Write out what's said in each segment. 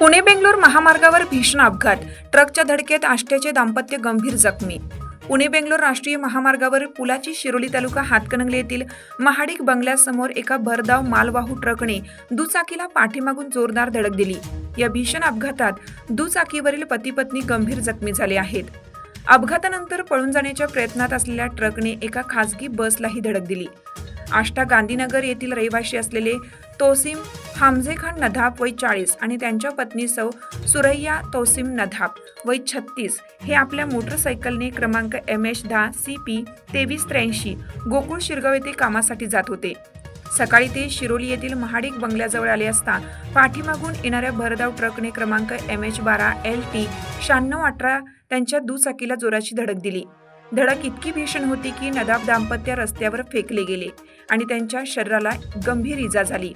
पुणे बेंगलोर महामार्गावर भीषण अपघात. ट्रकच्या धडकेत आष्ट्याचे दाम्पत्य गंभीर जखमी. पुणे बेंगलोर राष्ट्रीय महामार्गावर पुलाची शिरोली तालुका हातकणंगले येथील महाडिक बंगल्यासमोर एका भरधाव मालवाहू ट्रकने दुचाकीला पाठीमागून जोरदार धडक दिली. या भीषण अपघातात दुचाकीवरील पती पत्नी गंभीर जखमी झाले आहेत. अपघातानंतर पळून जाण्याच्या प्रयत्नात असलेल्या ट्रकने एका खासगी बसलाही धडक दिली. आष्टा गांधीनगर येथील रहिवाशी असलेले तोसिम हामझे खान नधाब वय चाळीस आणि त्यांच्या पत्नी सौ सुरैया तोसिम नधाब वय छत्तीस हे आपल्या मोटरसायकलने क्रमांक एम एच दहा सी पी तेवीस त्र्याऐंशी गोकुळ शिरगाव येथे कामासाठी जात होते. सकाळी ते शिरोली येथील महाडिक बंगल्याजवळ आले असता पाठीमागून येणाऱ्या भरधाव ट्रकने क्रमांक एम एच बारा एल टी शहाण्णव अठरा त्यांच्या दुचाकीला जोराची धडक दिली. धडक इतकी भीषण होती की नदाब दाम्पत्य रस्त्यावर फेकले गेले आणि त्यांच्या शरीराला गंभीर इजा झाली.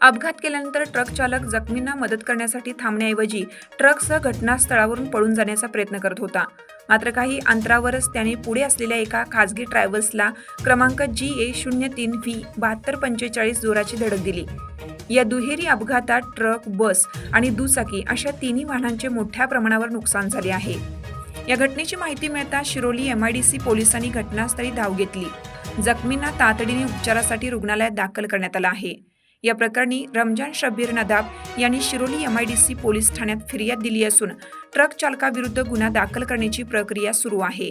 अपघात केल्यानंतर ट्रक चालक जखमींना मदत करण्यासाठी थांबण्याऐवजी ट्रकसह घटनास्थळावरून पळून जाण्याचा प्रयत्न करत होता. मात्र काही अंतरावरच त्याने पुढे असलेल्या एका खासगी ट्रॅव्हल्सला क्रमांक जी ए शून्य तीन व्ही बहात्तर पंचेचाळीस जोराची धडक दिली. या दुहेरी अपघातात ट्रक बस आणि दुचाकी अशा तिन्ही वाहनांचे मोठ्या प्रमाणावर नुकसान झाले आहे. या घटनेची माहिती मिळता शिरोली एमआयडीसी पोलिसांनी घटनास्थळी धाव घेतली. जखमींना तातडीने उपचारासाठी रुग्णालयात दाखल करण्यात आलं आहे. या प्रकरणी रमजान शब्बीर नदाब यांनी शिरोली एमआयडीसी पोलीस ठाण्यात फिर्याद दिली असून ट्रक चालकाविरुद्ध गुन्हा दाखल करण्याची प्रक्रिया सुरू आहे.